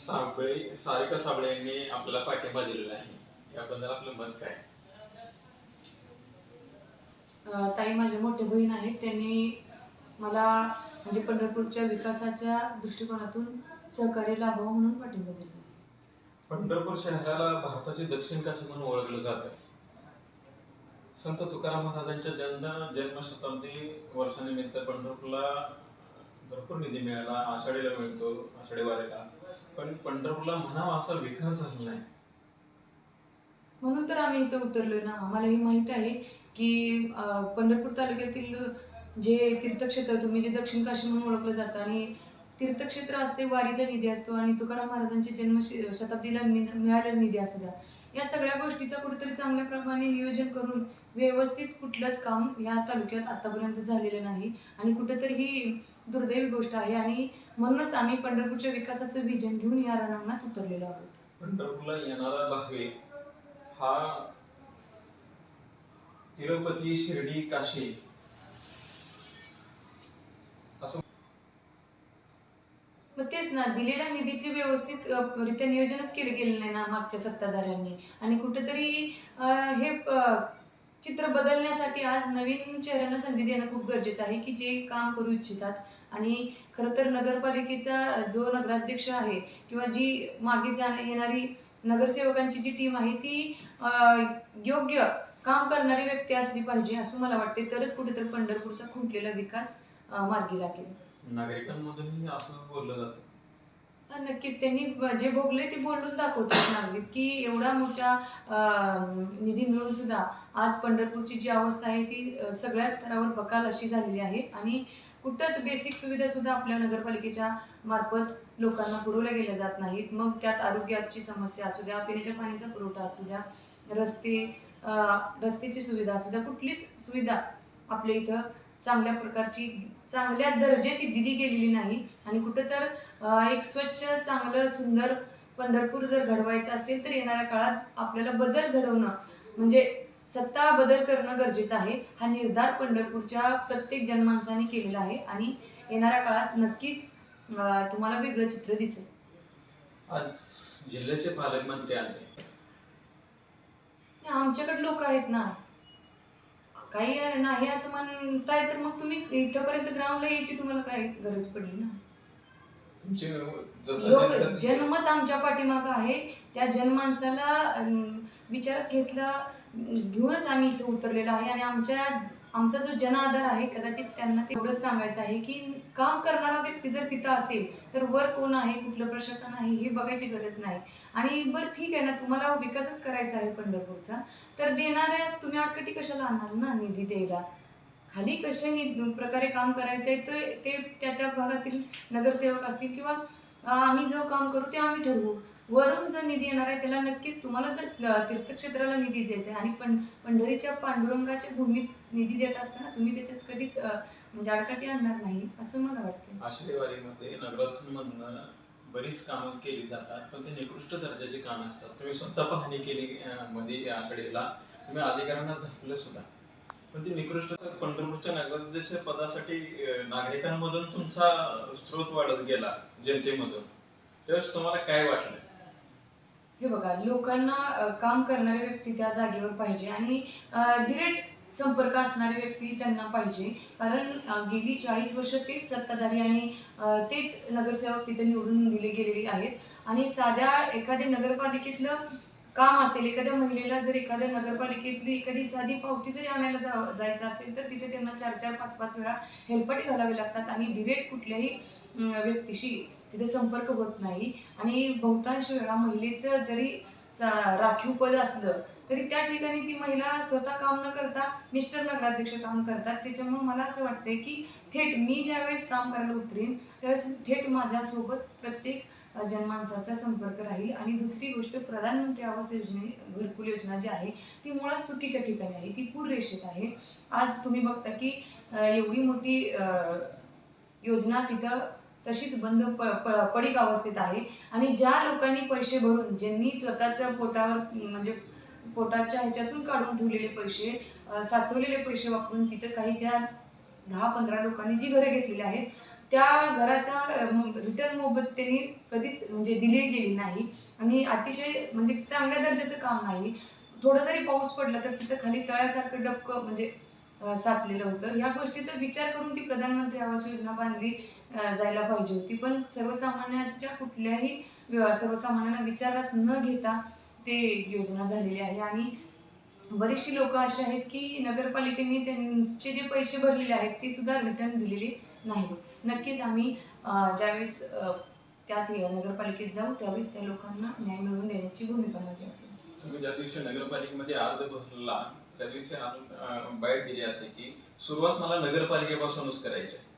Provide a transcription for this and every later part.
साबळे सारिका साबळे यांनी आपल्याला पाठिंबा दिलेला आहे. याबद्दल आपलं मत काय? ताई माझे मोठे बहीण आहेत त्यांनी मला म्हणजे पंढरपूरच्या विकासाच्या दृष्टिकोनातून सहकार्य लाभावं म्हणून पाठिंबा दिला पंढरपूर शहराला भारताचे दक्षिण काशी म्हणून ओळखलं जातं. संत तुकाराम महाराजांच्या जन्म जन्मशताब्दी वर्षानिमित्त पंढरपूरला भरपूर निधी मिळाला आषाढीला मिळतो आषाढी वारीला. पण पंढरपूरला म्हणावा असा विकास झाला नाही म्हणून तर आम्ही इथं उतरलोय ना. आम्हाला हे माहीत आहे की पंढरपूर तालुक्यातील जे तीर्थक्षेत्र तुम्ही जे दक्षिण काशी म्हणून ओळखलं जातं आणि तीर्थक्षेत्र असते वारीचा निधी असतो आणि तुकाराम महाराजांच्या जन्म श- शताब्दीला मि- मिळालेला निधी असू द्या. या सगळ्या गोष्टीचं कुठेतरी चांगल्या प्रमाणे नियोजन करून व्यवस्थित कुठलंच काम या तालुक्यात आतापर्यंत झालेलं नाही. आणि कुठेतरी ही दुर्दैवी गोष्ट आहे आणि म्हणूनच आम्ही पंढरपूरच्या विकासाचं विजन घेऊन या रणांगणात उतरलेलो आहोत. पंढरपूरला येणारा भावे हा तिरुपती शिर्डी काशी मग तेच ना दिलेल्या निधीचे व्यवस्थित रित्या नियोजनच केले गेले नाही ना मागच्या सत्ताधाऱ्यांनी. आणि कुठेतरी हे चित्र बदलण्यासाठी आज नवीन चेहऱ्यांना संधी देणं खूप गरजेचं आहे की जे काम करू इच्छितात. आणि खरं तर नगरपालिकेचा जो नगराध्यक्ष आहे किंवा जी मागे जाण येणारी नगरसेवकांची जी टीम आहे ती योग्य काम करणारी व्यक्ती असली पाहिजे असं मला वाटते तरच कुठेतरी पंढरपूरचा खुंटलेला विकास मार्गी लागेल. नागरिकांमधूनही असं बोललं जातं. नक्कीच. त्यांनी जे भोगले ते बोलून दाखवतात नागरिक की एवढा मोठा निधी मिळून सुद्धा आज पंढरपूरची जी अवस्था आहे ती सगळ्या स्तरावर बकाल अशी झालेली आहे आणि कुठंच बेसिक सुविधा सुद्धा आपल्या नगरपालिकेच्या मार्फत लोकांना पुरवल्या गेल्या जात नाहीत. मग त्यात आरोग्याची समस्या असू द्या पिण्याच्या पाण्याचा पुरवठा असू द्या रस्ते रस्त्याची सुविधा असू द्या कुठलीच सुविधा आपल्या इथं चांगल्या प्रकारची चांगल्या दर्जाची दिली गेलेली नाही. आणि कुठं तर एक स्वच्छ चांगलं सुंदर पंढरपूर जर घडवायचं असेल तर येणाऱ्या काळात आपल्याला बदल घडवणं म्हणजे सत्ता बदल करणं गरजेचं आहे. हा निर्धार पंढरपूरच्या प्रत्येक जनमानसाने केलेला आहे आणि येणाऱ्या काळात नक्कीच तुम्हाला वेगळं चित्र दिसेल. आज जिल्ह्याचे पालकमंत्री आले. आमच्याकडे लोक आहेत ना. काही नाही असं म्हणताय तर मग तुम्ही इथंपर्यंत ग्राउंडला यायची तुम्हाला काय गरज पडली ना? तुमचे जसं लोक जनमत आमच्या पाठीमागं आहे. त्या जनमानसाला विचारात घेतला घेऊनच आम्ही इथं उतरलेलो आहे. आणि आमच्या आमचा जो जनाधार आहे कदाचित त्यांना ते एवढंच सांगायचं आहे की काम करणारा व्यक्ती जर तिथं असेल तर वर कोण आहे कुठलं प्रशासन आहे हे बघायची गरज नाही. आणि बरं ठीक आहे ना तुम्हाला विकासच करायचा आहे पंढरपूरचा तर देणाऱ्या तुम्ही अडकटी कशाला आणाल ना निधी द्यायला? खाली कशा नि प्रकारे काम करायचं आहे ते ते त्या त्या भागातील नगरसेवक असतील किंवा आम्ही जो काम करू ते आम्ही ठरवू. वरून जो निधी येणार आहे त्याला नक्कीच तुम्हाला जर तीर्थक्षेत्राला निधी द्यायचा आहे आणि पण पंढरीच्या पांडुरंगाच्या भूमीत निधी देत असताना तुम्ही त्याच्यात कधीच म्हणजे आडकाठी आणणार नाही असं मला वाटतं आषाढी वारीमध्ये नगरातून बरीच कामं केली जातात पण ते निकृष्ट दर्जाची कामं असतात. तुम्ही स्वतः पाहणी केली मध्ये आषाढीला तुम्ही अधिकाऱ्यांना झापलं सुद्धा. पण ती निकृष्ट पंढरपूरच्या नगराध्यक्ष पदासाठी नागरिकांमधून तुमचा स्रोत वाढत गेला जनतेमधून. त्यावेळेस तुम्हाला काय वाटलं? हे बघा लोकांना काम करणारे व्यक्ती त्या जागेवर पाहिजे आणि डिरेक्ट संपर्क असणारी व्यक्ती त्यांना पाहिजे. कारण गेली चाळीस वर्ष तेच सत्ताधारी आणि तेच नगरसेवक तिथे निवडून दिले गेलेले आहेत. आणि साध्या एखाद्या नगरपालिकेतलं काम असेल एखाद्या महिलेला जर एखाद्या नगरपालिकेतली एखादी साधी पावती जरी आणायला जा जायचं असेल तर तिथे त्यांना चार चार पाच पाच वेळा हेलपाटे घालावे लागतात आणि डिरेक्ट कुठल्याही व्यक्तीशी तिथे संपर्क होत नाही. आणि बहुतांश वेळा महिलेचं जरी राखीव पद असलं तरी त्या ठिकाणी ती महिला स्वतः काम न करता मिस्टर नगराध्यक्ष काम करतात. त्याच्यामुळे मला असं वाटतंय की थेट मी ज्यावेळेस काम करायला उतरेन त्यावेळेस थेट माझ्यासोबत प्रत्येक जनमानसाचा संपर्क राहील. आणि दुसरी गोष्ट प्रधानमंत्री आवास योजने घरकुल योजना जी आहे ती मुळात चुकीच्या ठिकाणी आहे. ती पूर रेषेत आहे. आज तुम्ही बघता की एवढी मोठी योजना तिथं तशीच बंद प प- पडीक अवस्थेत आहे. आणि ज्या लोकांनी पैसे भरून ज्यांनी स्वतःचं पोटावर म्हणजे पोटाच्या ह्याच्यातून काढून ठेवलेले पैसे साचवलेले पैसे वापरून तिथं काही ज्या दहा पंधरा लोकांनी जी घरे घेतलेली आहेत त्या घराचा रिटर्न मोबत त्यांनी कधीच म्हणजे दिली गेली नाही. आणि अतिशय म्हणजे चांगल्या दर्जाचं काम नाही. थोडं जरी पाऊस पडला तर तिथं खाली तळ्यासारखं डबकं म्हणजे साचलेलं होतं. ह्या गोष्टीचा विचार करून ती प्रधानमंत्री आवास योजना बांधली. जायला पाहिजे होती. पण सर्वसामान्यांच्या कुठल्याही सर्वसामान्यांना विचारात न घेता ते योजना झालेली आहे. आणि बरीचशी लोक अशी आहेत की नगरपालिकेने त्यांचे जे पैसे भरलेले आहेत ते सुद्धा रिटर्न दिलेले नाही नक्कीच आम्ही ज्यावेळेस त्यात नगरपालिकेत जाऊ त्यावेळेस त्या लोकांना न्याय मिळवून देण्याची भूमिका माझी असेल. तुम्ही ज्या दिवशी नगरपालिकेमध्ये अर्ज भरला त्या दिवशी अं, बाईट दिली असे की सुरुवात मला नगरपालिकेपासूनच करायची आहे.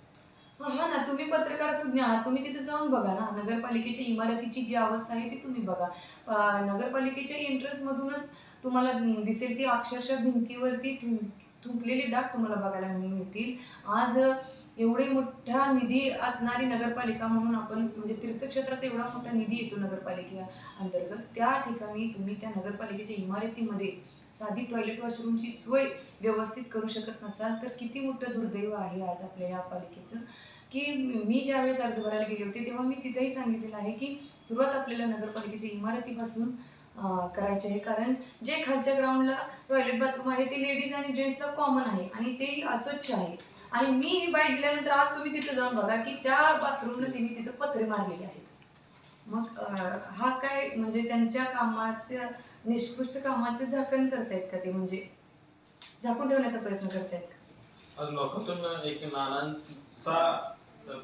हा ना तुम्ही पत्रकार सुज्ञ आहात. तुम्ही तिथे जाऊन बघा ना. नगरपालिकेच्या इमारतीची जी अवस्था आहे ती तुम्ही बघा. अं, नगरपालिकेच्या एंट्रन्समधूनच तुम्हाला दिसेल की अक्षरशः भिंतीवरती थुं- थुंकलेले डाग तुम्हाला बघायला मिळतील. आज एवढे मोठा निधी असणारी नगरपालिका म्हणून आपण म्हणजे तीर्थक्षेत्राचा एवढा मोठा निधी येतो नगरपालिके अंतर्गत त्या ठिकाणी तुम्ही त्या नगरपालिकेच्या इमारतीमध्ये साधी टॉयलेट वॉशरूमची सोय व्यवस्थित करू शकत नसाल तर किती मोठं दुर्दैव आहे आज आपल्या या पालिकेचं. की मी ज्यावेळेस अर्ज भरायला गेले होते तेव्हा मी तिथेही सांगितलेलं आहे की सुरुवात आपल्याला नगरपालिकेच्या इमारतीपासून करायचे करायची आहे. कारण जे खालच्या ग्राउंडला टॉयलेट बाथरूम आहे ते लेडीज आणि जेंट्सला कॉमन आहे आणि तेही अस्वच्छ आहे. आणि मी ही बाईट दिल्यानंतर आज तुम्ही तिथे जाऊन बघा की त्या बाथरूमला तिने तिथं पत्रे मारलेले आहेत. मग हा काय म्हणजे त्यांच्या कामाचं निष्कृष्ट कामाचे झाकण करतायत का ते म्हणजे? झाकून ठेवण्याचा प्रयत्न करतायत का? आज एक नानांचा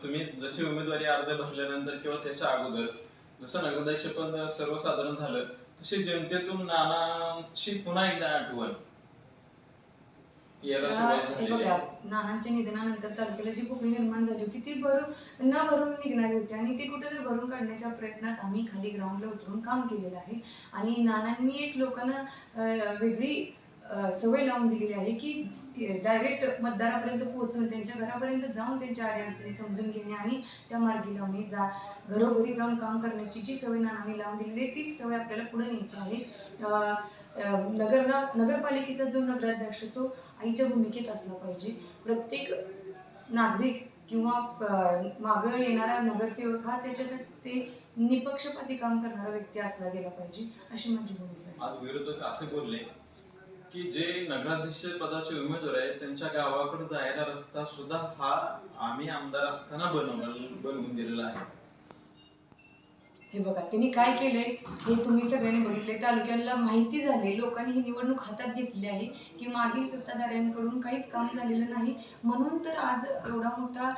तुम्ही जशी उमेदवारी अर्ज भरल्यानंतर किंवा त्याच्या अगोदर जसं नगरदायश पण सर्वसाधारण झालं तशी जनतेतून नानांची पुन्हा एकदा आठवण. याला सुरुवात हे झालेली बघा आहे. नानांच्या निधनानंतर तालुक्याला जी पोकळी निर्माण झाली होती. ती भरून न भरून निघणारी होती आणि ती कुठेतरी भरून काढण्याच्या प्रयत्नात आम्ही खाली ग्राउंडला उतरून काम केलेलं आहे. आणि नानांनी एक लोकांना अं, वेगळी अं, सवय लावून दिलेली आहे की डायरेक्ट मतदारापर्यंत पोहोचून त्यांच्या घरापर्यंत जाऊन त्यांच्या अडचणी समजून घेणे आणि त्या मार्गी लावणे जा घरोघरी जाऊन काम करण्याची जी सवय नानांनी लावून दिलेली आहे तीच सवय आपल्याला पुढे न्यायची आहे. अं, नगर नगरपालिकेचा जो नगराध्यक्ष तो आईच्या भूमिकेत असला पाहिजे. प्रत्येक नागरिक किंवा मागं येणारा नगरसेवक हा त्याच्यासाठी ते निपक्षपाती काम करणारा व्यक्ती असला गेला पाहिजे अशी माझी भूमिका आज विरोधक असे बोलले की जे नगराध्यक्ष पदाचे उमेदवार आहेत त्यांच्या गावाकडे जायला रस्ता सुद्धा हा आम्ही आमदार असताना बनवला बनवून दिलेला आहे. हे बघा त्यांनी काय केलंय? हे तुम्ही सगळ्यांनी बघितले तालुक्याला माहिती झाली लोकांनी ही निवडणूक हातात घेतली आहे की मागील सत्ताधाऱ्यांकडून काहीच काम झालेलं नाही. म्हणून तर आज एवढा मोठा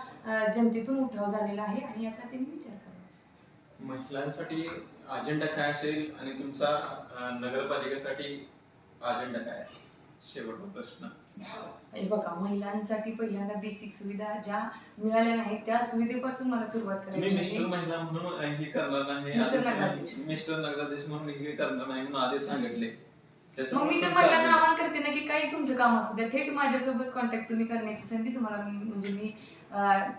जनतेतून उठाव झालेला आहे आणि याचा त्यांनी विचार करा महिलांसाठी अजेंडा काय असेल आणि तुमचा नगरपालिकेसाठी अजेंडा काय आहे? शेवटचा प्रश्न. हे बघा महिलांसाठी पहिल्यांदा बेसिक सुविधा ज्या मिळाल्या नाहीत त्या सुविधेपासून मला सुरुवात करायची मिस्टर आहे महिला म्हणून हे करणार नाही. मिस्टर आधीच नगराध्यक्ष. मिस्टर नगराध्यक्ष म्हणून हे करणार नाही म्हणून आधीच सांगितले. मग मी तुमचा महिलांना आवाहन करते ना की काही तुमचं काम असू द्या थेट माझ्यासोबत कॉन्टॅक्ट तुम्ही करण्याची संधी तुम्हाला म्हणजे मी अं,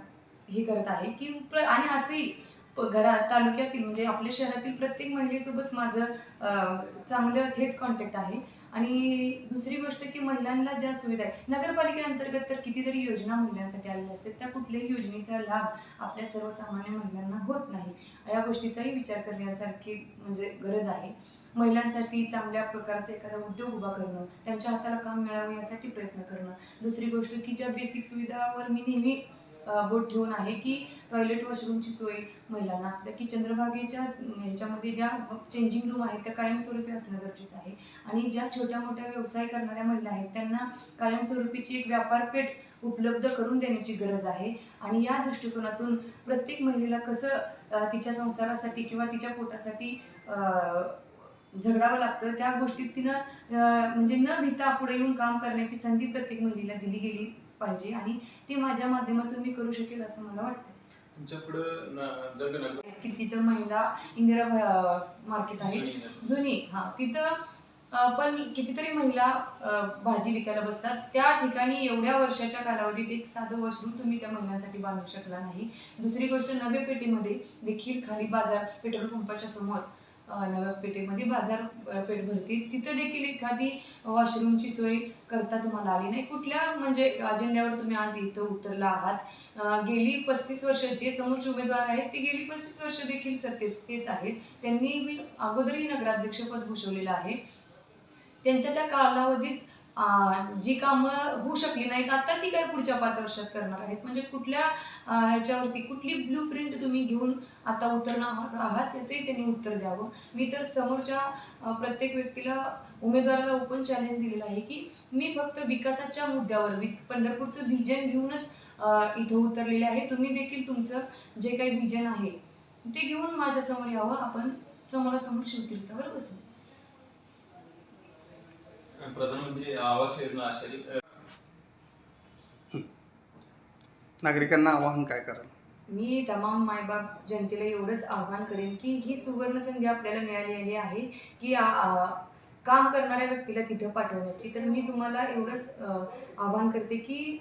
हे करत आहे की प्र- आणि असंही प- घरात तालुक्यातील म्हणजे आपल्या शहरातील प्रत्येक महिलेसोबत माझं अं, चांगलं थेट कॉन्टॅक्ट आहे. आणि दुसरी गोष्ट की महिलांना ज्या सुविधा आहेत नगरपालिकेअंतर्गत तर कितीतरी योजना महिलांसाठी आलेल्या असतात. त्या कुठल्याही योजनेचा लाभ आपल्या सर्वसामान्य महिलांना होत नाही. या गोष्टीचाही विचार करण्यासारखी म्हणजे गरज आहे. महिलांसाठी चांगल्या प्रकारचा एखादा उद्योग उभा करणं त्यांच्या हाताला काम मिळावं यासाठी प्रयत्न करणं. दुसरी गोष्ट की ज्या बेसिक सुविधावर मी नेहमी बोट ठेवून आहे की टॉयलेट वॉशरूमची सोय महिलांना असते की चंद्रभागेच्या ह्याच्यामध्ये ज्या चेंजिंग रूम आहेत त्या कायमस्वरूपी असणं गरजेचं आहे. आणि ज्या छोट्या मोठ्या व्यवसाय करणाऱ्या महिला आहेत त्यांना कायमस्वरूपीची एक व्यापारपेठ उपलब्ध करून देण्याची गरज आहे. आणि या दृष्टिकोनातून प्रत्येक महिलेला कसं तिच्या संसारासाठी किंवा तिच्या पोटासाठी झगडावं लागतं त्या गोष्टीत तिनं म्हणजे न भिता पुढे येऊन काम करण्याची संधी प्रत्येक महिलेला दिली गेली. पाहिजे आणि ती माझ्या माध्यमातून मी करू शकेल असं मला वाटतं. की तिथं महिला इंदिरा मार्केट आहे. जुनी हा. तिथं पण कितीतरी महिला भाजी विकायला बसतात. त्या ठिकाणी एवढ्या वर्षाच्या कालावधीत एक साधं वॉशरूम तुम्ही त्या महिलांसाठी बांधू शकला नाही. दुसरी गोष्ट नव्या पेठेमध्ये देखील खाली बाजार पेट्रोल पंपाच्या समोर अ, नव्या पेठेमध्ये भरती. तिथं देखील एखादी वॉशरूमची सोय करता तुम्हाला आली नाही. कुठल्या म्हणजे अजेंड्यावर तुम्ही आज इथं उतरला आहात? गेली पस्तीस वर्षाचे समोरचे उमेदवार आहेत ते गेली पस्तीस वर्ष देखील सत्तेत तेच आहेत. त्यांनी मी अगोदरही नगराध्यक्षपद भूषवलेलं आहे. त्यांच्या त्या कालावधीत जी कामं होऊ शकली नाहीत आता ती काय पुढच्या पाच वर्षात करणार आहेत? म्हणजे कुठल्या ह्याच्यावरती कुठली ब्लू प्रिंट तुम्ही घेऊन आता उतरणार आहात याचंही त्यांनी उत्तर द्यावं. मी तर समोरच्या प्रत्येक व्यक्तीला उमेदवाराला ओपन चॅलेंज दिलेलं आहे की मी फक्त विकासाच्या मुद्द्यावर वि पंढरपूरचं व्हिजन घेऊनच इथं उतरलेले आहे. तुम्ही देखील तुमचं जे काही व्हिजन आहे ते घेऊन माझ्यासमोर यावं. आपण समोरासमोर शिवतीर्थावर बसू प्रधानमंत्री आवास योजना असेल अ, नागरिकांना आवाहन काय कराल? मी तमाम मायबाप जनतेला एवढंच आव्हान करेन की ही सुवर्ण संधी आपल्याला मिळालेली आहे की आ- आ- काम करणाऱ्या व्यक्तीला तिथं पाठवण्याची. तर मी तुम्हाला एवढंच आव्हान करते की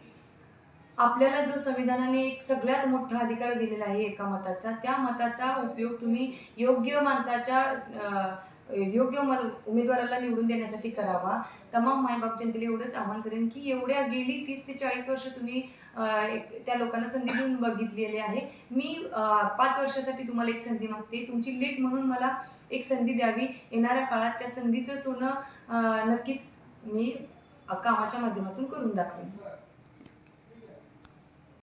आपल्याला जो संविधानाने एक सगळ्यात मोठा अधिकार दिलेला आहे एका मताचा त्या मताचा उपयोग तुम्ही योग्य माणसाच्या योग्य म उमेदवाराला निवडून देण्यासाठी करावा. तमाम मायबाप जनतेला एवढंच आव्हान करेन की एवढ्या गेली तीस ते चाळीस वर्ष तुम्ही एक- त्या लोकांना संधी देऊन बघितलेली आहे. मी पाच वर्षासाठी तुम्हाला एक संधी मागते. तुमची लेख म्हणून मला एक संधी द्यावी. येणाऱ्या काळात त्या संधीचं सोनं नक्कीच मी कामाच्या माध्यमातून करून दाखवेन.